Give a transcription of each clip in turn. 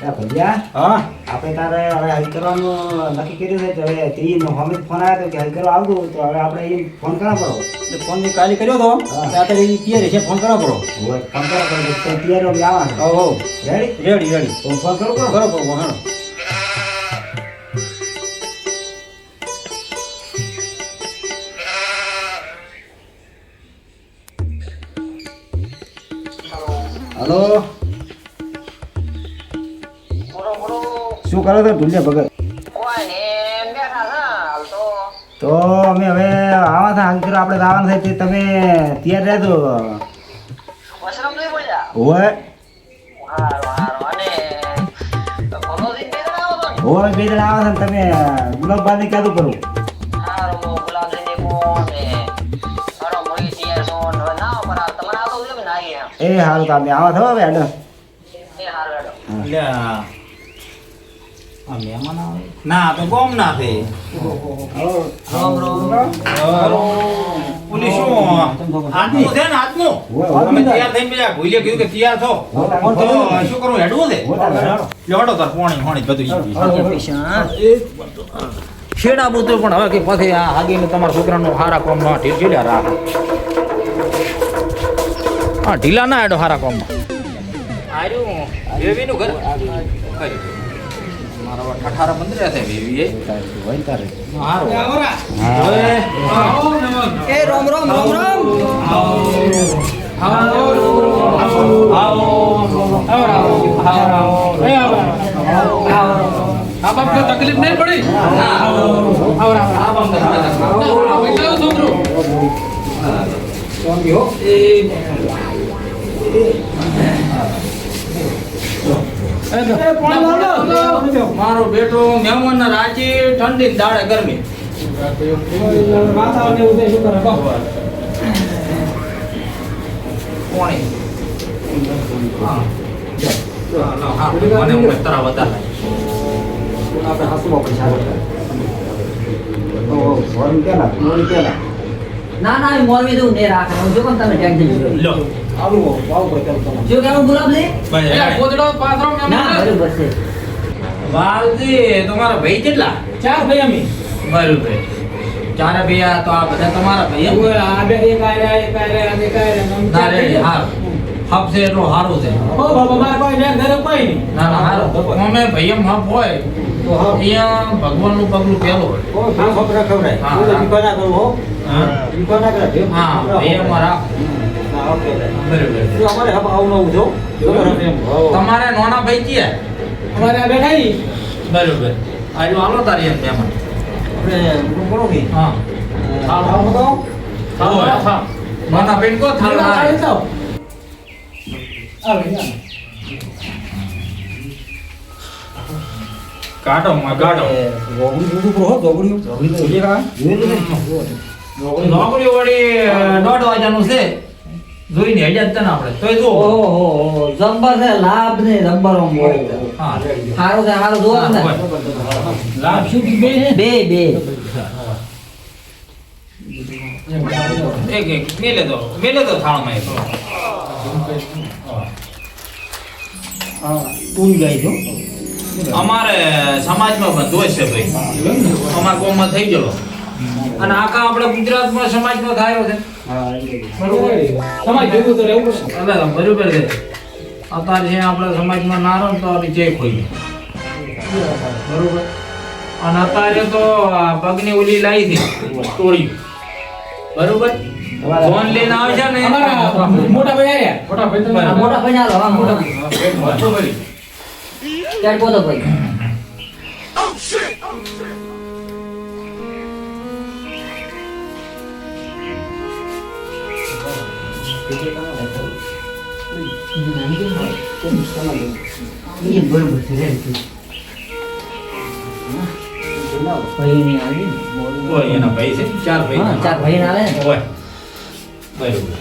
ભૈયા હા? આપણે તારે હવે હલ કરવાનું નક્કી કર્યું છે તો હવે તે હમે ફોન આવ્યો હતો કે હલ કરવા આવતું તો હવે આપણે એ ફોન કરવા પડો. એટલે ફોન કાલે કર્યો તો? હા. અત્યારે એ તૈયારી છે ફોન કરવા પડો? ફોન કરવા પડો તૈયાર આવવાનું. હો હો. રેડી રેડી રેડી ફોન કરો કરો કરો કરો હા. ઢુલિયા ભગત. તો તો અમે હવે આવા હતા અંકર કરો આપણે આવવાના થાય તે તમે તૈયાર રહેજો. હોય. હારું હારું હોય બે જણા આવે છે ને તમે ગુલાબબાને ક્યાંતું કરું હારું હારો એ સારું તો અમે આવા થયો હવે હેડો. એ હારું હેડો એટલે આ આ મહેમાન આવે? ના તો ગોમ ના થઈ રોમ રોમ આજનું છે ને તૈયાર થઈને પેલા ભૂલીએ કીધું કે તૈયાર થો. શું કરું હેડવું છે? લેવડો તાર પોણી હોણી બધું શેડા બુતર પણ હવે કે પછી આ હાગીને તમારા છોકરાનો હારા કોમમાં ઢીલા રાખ. હા ઢીલા ના આડો હારા કોમમાં આર્યું વેવીનું ઘર. કર્યું મારા ઠઠારા બંધ રહ્યા છે વેવી એ હોય તારે હારું એ રોમ રોમ રોમ રોમ. આ બાપ તકલીફ નહીં પડી છોકરો મારો બેટો મહેમાન ના રાજી ઠંડી દાડે ગરમી. આપણે પૈસા આપે. ના ના એ મોરવી દઉં ને રાખે. હું જો તમે ટેન્શન લો. લો આવું આવું જો કેવું ગુલાબ લે? એ ગોદડો પાથરો ના મહેમાન બરોબર છે. વાલજી તમારા ભાઈ કેટલા? ચાર ભાઈ અમે. બરોબર. ચાર ભાઈ તો આ બધા તમારા ભાઈ? આ બે એક રે એક આયરા અને એક આયરા ના રે ભાઈ. હારું. એટલો છે એટલું સારું છે. ઓ બાબા મારે કોઈ ને ઘરે કોઈ નહીં. ના ના હારું. અમે ભાઈ એમ હપ હોય તો હા અહીંયા ભગવાનનું પગલું પહેલું હોય. કોઈ ભાવ ખબર ખવડાય હા. હો. હા હા હા. તમારે નાના ભાઈ ક્યાં? અમારે બેઠા ઈ. બરોબર. આજુ હાલો તારી એમ મહેમાન આપણે કે? હા. હા બતાવો હોય. નાના ભાઈ કો આ ના. કાઢો માં કાઢો. ગોગડી જોડું pro ગોગડી ગોગડી તો કા નોકરી? વળી દોઢ વાગ્યાનું છે. જોઈને હેડ્યા જ તને આપણે. તોય જો ઓહો હો જબ્બર છે લાભ ને જબ્બર ઓમ. હા. સારું છે સારું જોવો ને લાભ શું બે? બે બે. એક એક. મેલે દો મેલે દો થાળમાં તું ગઈ છો. અમારે સમાજમાં બધો છે ભાઈ. અમારા કોમમાં થઈ ગયો અને આખા આપણે ગુજરાતમાં સમાજમાં થાય છે સમાજ. ભેગું તો રહેવું પડશે. એટલે બરોબર છે. અત્યારે છે આપણા સમાજમાં ના રહો તો આપણી જય ખોઈ બરોબર? અને અત્યારે તો પગની ઓલી લાવી હતી તોડી બરોબર? ફોન લઈને આવે છે ને મોટા ભાઈ મોટા ભાઈ મોટા ભાઈ ના મોટા ભાઈ. ચાલ બોલો ભાઈ. એ બરોબર છે રેડી છે. ભાઈ ની આવી ને. ઓય એના ભાઈ છે ચાર ભાઈ હા ચાર ભાઈ ના આવે ને ઓય બરોબર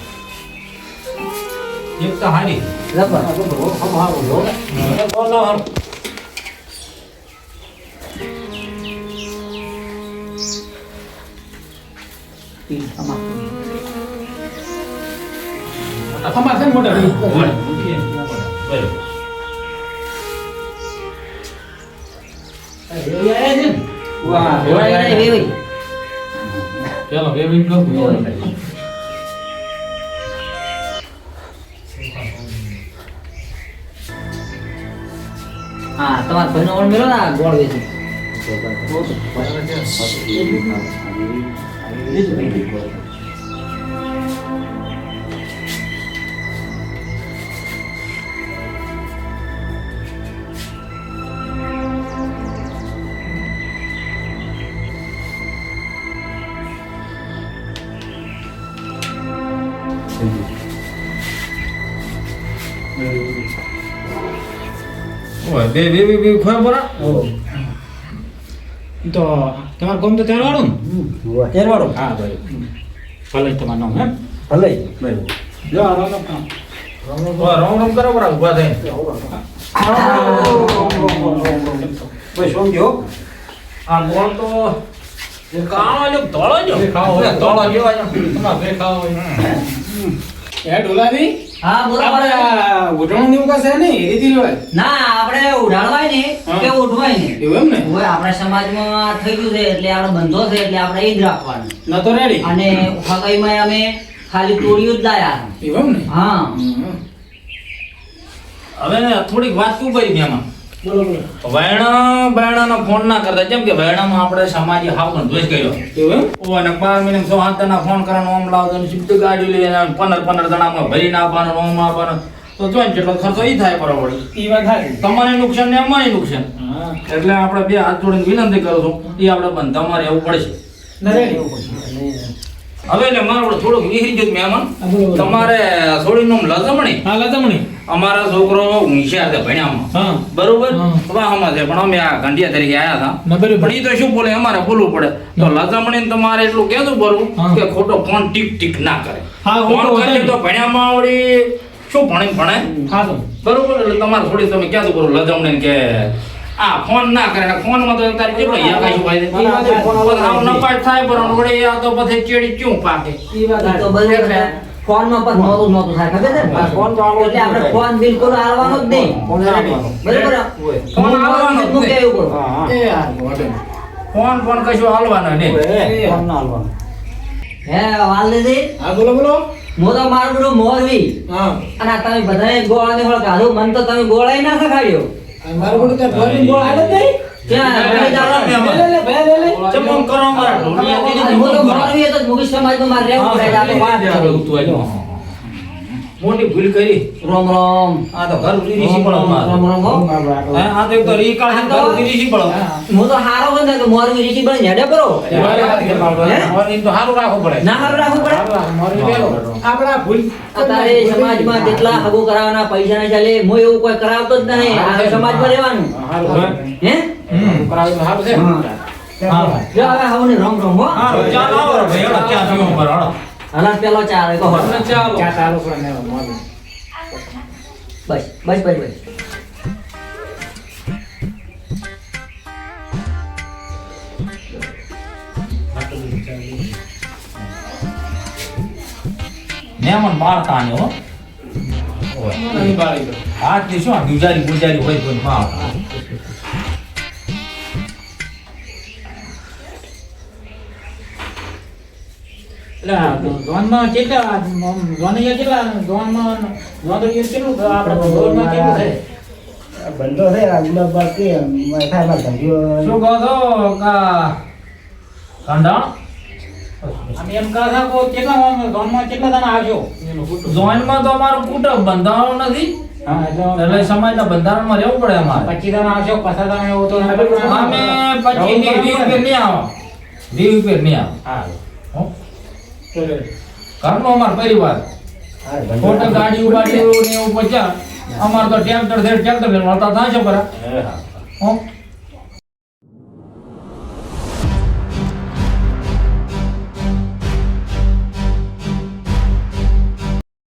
એક તો હારી જબ્બર હમ હારું જો બોલો હારું આખા છે ને મોટા ચાલો બે મિનિટ હા તમારા ભાઈનો ઓળ મેળો ના ગોળ વેચી બરાબર છે બે બે બે બે ખોય બરા તો તમારું ગામ તો તેરવાડું ને? તેરવાડો હા ભાઈ ભલે તમારું નામ એમ ભલે. જો આ રામ રામ. રોમ રોમ કરો બરા ઊભા થઈ કોઈ સમજો આ ગોળ તો કાળો જો ધોળો જો. ધોળો જેવા જો. તમારે બે ખાવા હોય. એ ડોલાની હા બોલો આપણે બોલો. આ કશે નહીં રીતિ રિવાજ ના આપણે ઉઢાડવાય ને કે ઉઠવાય ને. એવું એમ ને? હવે આપણા સમાજમાં થઈ ગયું છે એટલે આપણે બંધો છે એટલે આપણે એ જ રાખવાનું. ન તો રેડી અને ફગાઈમાં અમે ખાલી તોડ્યું જ લાયા. એવું એમ ને? હા. હવે થોડીક વાત શું કરી એમાં બોલો બોલો વૈણા વૈણાનો ફોન ના કરતા. જેમ કે વૈણામાં આપણે સમાજે હાવ દ્વેષ કર્યો. એવું એમ? ઓ અને બાર મહિને સો હાથ જણા ફોન કરવાનો ઓમ લાવતો ને સીધી ગાડી લઈને પંદર પંદર જણામાં ભરીને આપવાનો ને ઓમ આપવાનો. તો જોઈને જેટલો ખર્ચો ઈ થાય બરોબર. ઈ વાત સાચી. તમારે નુકસાન ને અમારે નુકસાન. એટલે આપણે બે હાથ જોડીને વિનંતી કરું છું એ આપણે બંધ તમારે એવું પડશે. ના હવે એટલે મારો થોડુંક વિહરી ગયું મહેમાન. તમારે થોડી બોલો. લજમણી હા લજમણી અમારા છોકરો હોશિયાર છે ભણ્યામાં. બરોબર? વાહમાં છે પણ અમે આ ગંડિયા તરીકે આયા હતા. પણ તો શું બોલે અમારે બોલવું પડે. તો લજમણી તમારે એટલું કહેતું હા. કે ખોટો ફોન ટીક ટીક ના કરે. ફોન કરે. તો ભણ્યામાં આવડી. શું ભણે ભણે? બરોબર? એટલે તમારે થોડી તમે ક્યાં બરોબર લજમણી કે આ ફોન ના કરે ને ફોનમાં તો તારે કેટલો યા કાશું ભાઈ આમ નપાટ થાય પણ વડે આ તો પછી ચેડી ક્યું પાકે? ઈ વાત તો સાચી. બધું છે. પણ નહોતું નહોતું થાય. ખબર છે? ફોન તો આવડો એટલે આપણે ફોન બિલકુલ હાલવાનો જ નહીં. ફોન આવવાનો. ફોન હાલવાનો જ નહીં. એવું કરો. હા હા. એ યાર ફોન ફોન કશું હાલવાનો નહીં. ફોન ના હાલવાનો. હે વાલ દીદી? હા બોલો બોલો. મો તો મારું બધું મોરવી હા. અને આ તમે બધાએ ગોળાને વળ કાઢું મન તો તમે ગોળાઈ ના શીખાડ્યો આ મારું બોલ કે બોલ આડે નહીં ક્યાં ભાઈ દાદા? મે લે, લે, લે, લે, લે. ચમ કરો મારા ઢોલિયા દીદી હું તો ચમ કરો. મોરવી હતો જ મારે રહેવું પડે આપણે વાત કરી. મોટી ભૂલ કરી. રોમ રોમ. આ તો ઘર ઉડી રીસી પડો રોમ મારો. રોમ આ તો એક તો રી કાઢે ઘર ઉડી રીસી પડો. હું. તો હારો છું તો મોર હેડે કરો હે? હવે એમ તો હારો રાખો પડે. ના હારો રાખો પડે? મોર પેલો. આપડા ભૂલ અત્યારે સમાજમાં જેટલા હગો કરાવવાના પૈસા ના ચાલે હું એવું કોઈ કરાવતો જ નહીં. આ સમાજમાં રહેવાનું. હારું હે? કરાવ્યું તો સારું છે. હા. જો હવે હવે રમ રમ હો. હારું, ચાલો આવો. ભાઈ, ચા પીવો પર, હેડો. હલા પેલો ચાલે કહો ચાલો. ક્યાં ચાલો પણ ને મારું. બસ બસ બસ બસ મેમન બાળતા ને હો. દો. આજથી શું ગુજારી ગુજારી હોય કોઈ બાળતા. એટલે આ કેટલા ગોનૈયા કેટલા ગોનમાં ગોંદડીએ કેટલું આપણે છે બંધો છે શું કહો છો? કા એમ કહા થા કો કેટલા કેટલા એનું કુટુંબ. જોઈન્ટમાં તો અમારું કુટુંબ બંધારણ નથી. એટલે સમાજના બંધારણમાં રહેવું પડે અમારે. પચીસ દાણા આવશો પચાસ દાણા એવું તો અમે પછી વીસ રૂપિયા નહીં આવો વીસ રૂપિયા નહીં આવો હા હો? ઘરનો અમાર પરિવાર. ખોટી ગાડી ઉભાડી ને એવું પચ્યા અમારે તો ટ્રેક્ટર છે ટ્રેક્ટર લઈને વળતા થાય છે બરા હો?